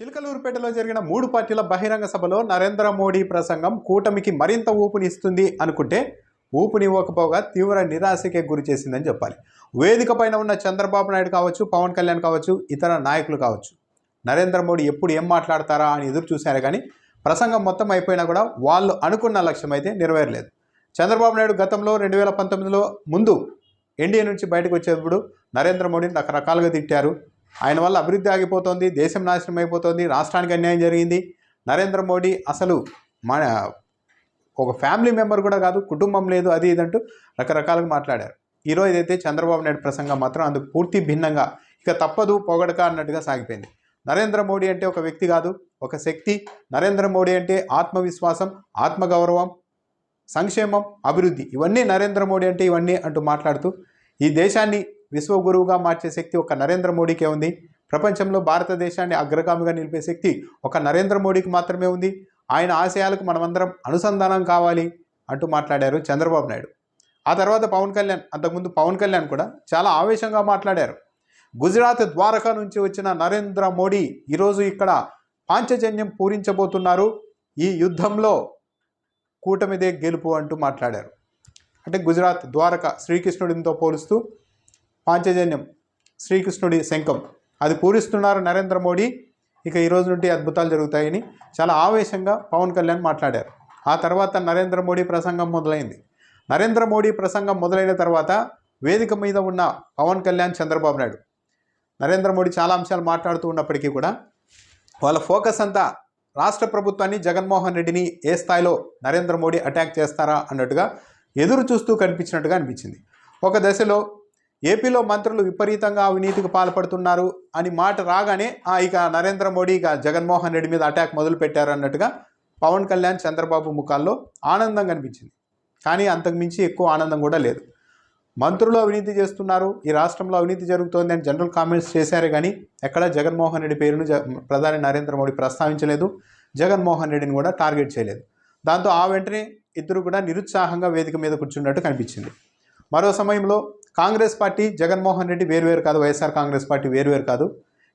చిలకలూరుపేటలో జరిగిన మూడు పార్టీల బహిరంగ సభలో నరేంద్ర మోడీ ప్రసంగం కూటమికి మరింత ఊపునిస్తుంది అనుకుంటే ఊపునివ్వకపోగా తీవ్ర నిరాశకే గురి చేసిందని చెప్పాలి. వేదిక పైన ఉన్న చంద్రబాబు నాయుడు కావచ్చు పవన్ కళ్యాణ్ కావచ్చు ఇతర నాయకులు కావచ్చు. నరేంద్ర మోడీ ఎప్పుడు ఏం మాట్లాడతారా అని ఎదురు చూశారు కానీ ప్రసంగం మొత్తం అయిపోయినా కూడా వాళ్ళు అనుకున్న లక్ష్యం అయితే నెరవేరలేదు. చంద్రబాబు నాయుడు గతంలో రెండు వేల పంతొమ్మిదిలో ముందు ఎన్డీఏ నుంచి బయటకు వచ్చేటప్పుడు నరేంద్ర మోడీని రకరకాలుగా తిట్టారు. ఆయన వల్ల అభివృద్ధి ఆగిపోతుంది దేశం నాశనం అయిపోతుంది రాష్ట్రానికి అన్యాయం జరిగింది. నరేంద్ర మోడీ అసలు మన ఒక ఫ్యామిలీ మెంబర్ కూడా కాదు కుటుంబం లేదు అది ఇదంటూ రకరకాలుగా మాట్లాడారు. ఈరోజు అయితే చంద్రబాబు నాయుడు ప్రసంగం మాత్రం అందుకు పూర్తి భిన్నంగా ఇక తప్పదు పొగడక అన్నట్టుగా సాగిపోయింది. నరేంద్ర మోడీ అంటే ఒక వ్యక్తి కాదు ఒక శక్తి. నరేంద్ర మోడీ అంటే ఆత్మవిశ్వాసం ఆత్మగౌరవం సంక్షేమం అభివృద్ధి. ఇవన్నీ నరేంద్ర మోడీ అంటే ఇవన్నీ అంటూ మాట్లాడుతూ ఈ దేశాన్ని విశ్వగురువుగా మార్చే శక్తి ఒక నరేంద్ర మోడీకే ఉంది. ప్రపంచంలో భారతదేశాన్ని అగ్రగామిగా నిలిపే శక్తి ఒక నరేంద్ర మోడీకి మాత్రమే ఉంది. ఆయన ఆశయాలకు మనమందరం అనుసంధానం కావాలి అంటూ మాట్లాడారు చంద్రబాబు నాయుడు. ఆ తర్వాత పవన్ కళ్యాణ్ అంతకుముందు పవన్ కళ్యాణ్ కూడా చాలా ఆవేశంగా మాట్లాడారు. గుజరాత్ ద్వారకా నుంచి వచ్చిన నరేంద్ర మోడీ ఈరోజు ఇక్కడ పాంచజన్యం పూరించబోతున్నారు. ఈ యుద్ధంలో కూటమిదే గెలుపు అంటూ మాట్లాడారు. అంటే గుజరాత్ ద్వారక శ్రీకృష్ణుడితో పోలుస్తూ పాంచజన్యం శ్రీకృష్ణుడి శంఖం. అది పూరిస్తున్నారు నరేంద్ర మోడీ. ఇక ఈరోజు నుండి అద్భుతాలు జరుగుతాయని చాలా ఆవేశంగా పవన్ కళ్యాణ్ మాట్లాడారు. ఆ తర్వాత నరేంద్ర మోడీ ప్రసంగం మొదలైంది. నరేంద్ర మోడీ ప్రసంగం మొదలైన తర్వాత వేదిక మీద ఉన్న పవన్ కళ్యాణ్ చంద్రబాబు నాయుడు. నరేంద్ర మోడీ చాలా అంశాలు మాట్లాడుతూ ఉన్నప్పటికీ కూడా వాళ్ళ ఫోకస్ అంతా రాష్ట్ర ప్రభుత్వాన్ని జగన్మోహన్ రెడ్డిని ఏ స్థాయిలో నరేంద్ర మోడీ అటాక్ చేస్తారా అన్నట్టుగా ఎదురు చూస్తూ కనిపించినట్టుగా అనిపించింది. ఒక దశలో ఏపీలో మంత్రులు విపరీతంగా అవినీతికి పాల్పడుతున్నారు అని మాట రాగానే "ఆ, ఇక నరేంద్ర మోడీ ఇక జగన్మోహన్ రెడ్డి మీద అటాక్ మొదలుపెట్టారు అన్నట్టుగా పవన్ కళ్యాణ్ చంద్రబాబు ముఖాల్లో ఆనందం కనిపించింది. కానీ అంతకుమించి ఎక్కువ ఆనందం కూడా లేదు. మంత్రులు అవినీతి చేస్తున్నారు ఈ రాష్ట్రంలో అవినీతి జరుగుతోంది అని జనరల్ కామెంట్స్ చేశారు కానీ ఎక్కడ జగన్మోహన్ రెడ్డి పేరును ప్రధాని నరేంద్ర మోడీ ప్రస్తావించలేదు జగన్మోహన్ రెడ్డిని కూడా టార్గెట్ చేయలేదు. దాంతో ఆ వెంటనే ఇద్దరు కూడా నిరుత్సాహంగా వేదిక మీద కూర్చున్నట్టు కనిపించింది. మరో సమయంలో కాంగ్రెస్ పార్టీ జగన్మోహన్ రెడ్డి వేరువేరు కాదు వైఎస్ఆర్ కాంగ్రెస్ పార్టీ వేరువేరు కాదు.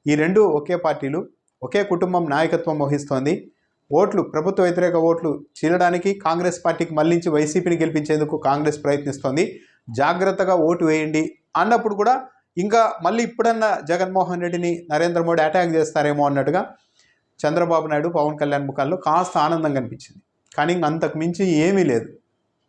ఈ రెండు ఒకే పార్టీలు ఒకే కుటుంబం నాయకత్వం వహిస్తోంది. ఓట్లు ప్రభుత్వ వ్యతిరేక ఓట్లు చీలడానికి కాంగ్రెస్ పార్టీకి మళ్ళించి వైసీపీని గెలిపించేందుకు కాంగ్రెస్ ప్రయత్నిస్తోంది. జాగ్రత్తగా ఓటు వేయండి అన్నప్పుడు కూడా ఇంకా మళ్ళీ ఇప్పుడన్నా జగన్మోహన్ రెడ్డిని నరేంద్ర మోడీ అటాక్ చేస్తారేమో అన్నట్టుగా చంద్రబాబు నాయుడు పవన్ కళ్యాణ్ ముఖాల్లో కాస్త ఆనందం కనిపించింది. కానీ ఇంక అంతకు మించి ఏమీ లేదు.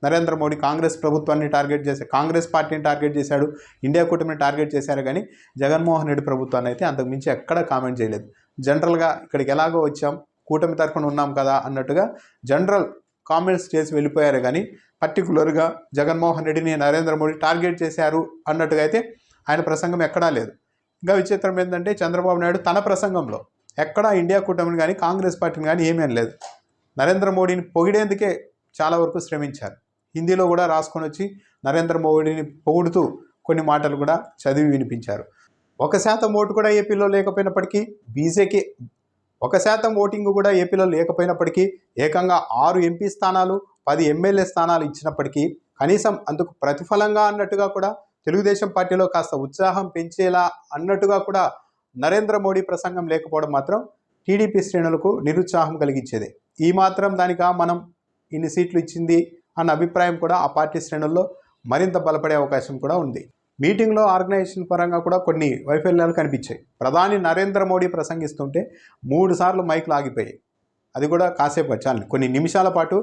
నరేంద్ర మోడీ కాంగ్రెస్ ప్రభుత్వాన్ని టార్గెట్ చేశాడు కాంగ్రెస్ పార్టీని టార్గెట్ చేశాడు ఇండియా కూటమిని టార్గెట్ చేశారు కానీ జగన్మోహన్ రెడ్డి ప్రభుత్వాన్ని అయితే అంతకు మించి కామెంట్ చేయలేదు. జనరల్గా ఇక్కడికి ఎలాగో వచ్చాం కూటమి తరఫున ఉన్నాం కదా అన్నట్టుగా జనరల్ కామెంట్స్ చేసి వెళ్ళిపోయారు కానీ పర్టికులర్గా జగన్మోహన్ రెడ్డిని నరేంద్ర మోడీ టార్గెట్ చేశారు అన్నట్టుగా అయితే ఆయన ప్రసంగం ఎక్కడా లేదు. ఇంకా విచిత్రం ఏంటంటే చంద్రబాబు నాయుడు తన ప్రసంగంలో ఎక్కడా ఇండియా కూటమిని కానీ కాంగ్రెస్ పార్టీని కానీ ఏమీ లేదు నరేంద్ర మోడీని పొగిడేందుకే చాలా వరకు శ్రమించారు. హిందీలో కూడా రాసుకొని వచ్చి నరేంద్ర మోడీని పొగుడుతూ కొన్ని మాటలు కూడా చదివి వినిపించారు. ఒక శాతం ఓటు కూడా ఏపీలో లేకపోయినప్పటికీ బీజేకి ఒక శాతం ఓటింగ్ కూడా ఏపీలో లేకపోయినప్పటికీ ఏకంగా ఆరు ఎంపీ స్థానాలు పది ఎమ్మెల్యే స్థానాలు ఇచ్చినప్పటికీ కనీసం అందుకు ప్రతిఫలంగా అన్నట్టుగా కూడా తెలుగుదేశం పార్టీలో కాస్త ఉత్సాహం పెంచేలా అన్నట్టుగా కూడా నరేంద్ర మోడీ ప్రసంగం లేకపోవడం మాత్రం టీడీపీ శ్రేణులకు నిరుత్సాహం కలిగించేది. ఈ మాత్రం దానికా మనం ఇన్ని సీట్లు ఇచ్చింది అన్న అభిప్రాయం కూడా ఆ పార్టీ శ్రేణుల్లో మరింత బలపడే అవకాశం కూడా ఉంది. మీటింగ్లో ఆర్గనైజేషన్ పరంగా కూడా కొన్ని వైఫల్యాలు కనిపించాయి. ప్రధాని నరేంద్ర మోడీ ప్రసంగిస్తుంటే మూడు సార్లు మైకులు ఆగిపోయాయి. అది కూడా కాసేపు వచ్చాలి కొన్ని నిమిషాల పాటు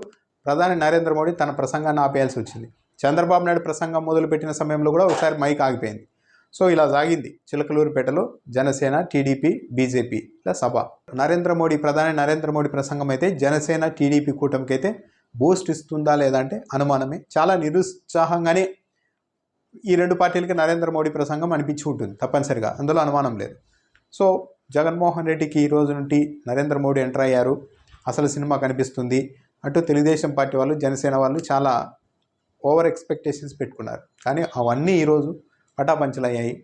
ప్రధాని నరేంద్ర మోడీ తన ప్రసంగాన్ని ఆపేయాల్సి వచ్చింది. చంద్రబాబు నాయుడు ప్రసంగం మొదలుపెట్టిన సమయంలో కూడా ఒకసారి మైక్ ఆగిపోయింది. సో ఇలా సాగింది. చిలకలూరుపేటలో జనసేన టీడీపీ బీజేపీ ఇలా సభ. నరేంద్ర మోడీ ప్రధాని నరేంద్ర మోడీ ప్రసంగం అయితే జనసేన టీడీపీ కూటమికి అయితే బూస్ట్ ఇస్తుందా లేదా అంటే అనుమానమే. చాలా నిరుత్సాహంగానే ఈ రెండు పార్టీలకి నరేంద్ర మోడీ ప్రసంగం అనిపించి ఉంటుంది తప్పనిసరిగా. అందులో అనుమానం లేదు. సో జగన్మోహన్ రెడ్డికి ఈ రోజు నుండి నరేంద్ర మోడీ ఎంటర్ అయ్యారు. అసలు సినిమా కనిపిస్తుంది. అంటూ తెలుగుదేశం పార్టీ వాళ్ళు జనసేన వాళ్ళు చాలా ఓవర్ ఎక్స్పెక్టేషన్స్ పెట్టుకున్నారు. కానీ అవన్నీ ఈరోజు పటాపంచలయ్యాయి.